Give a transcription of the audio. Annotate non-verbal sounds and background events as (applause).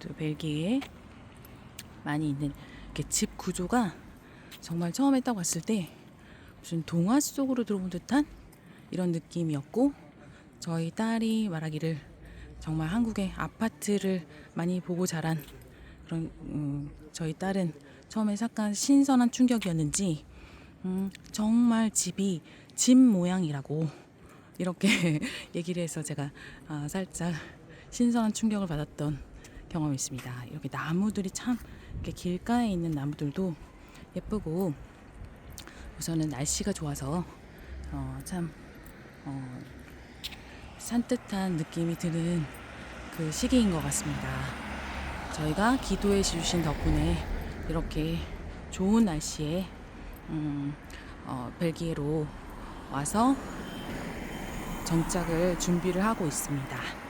또 벨기에 많이 있는 집 구조가 정말 처음에 딱 왔을 때 무슨 동화 속으로 들어온 듯한 이런 느낌이었고 저희 딸이 말하기를 정말 한국의 아파트를 많이 보고 자란 그런 음, 저희 딸은 처음에 약간 신선한 충격이었는지 음, 정말 집이 집 모양이라고 이렇게 (laughs) 얘기를 해서 제가 아, 살짝 신선한 충격을 받았던 경험이 있습니다. 이렇게 나무들이 참 이렇게 길가에 있는 나무들도 예쁘고 우선은 날씨가 좋아서 어, 참 어, 산뜻한 느낌이 드는 그 시기인 것 같습니다. 저희가 기도해 주신 덕분에 이렇게 좋은 날씨에 음, 어, 벨기에로 와서 정착을 준비를 하고 있습니다.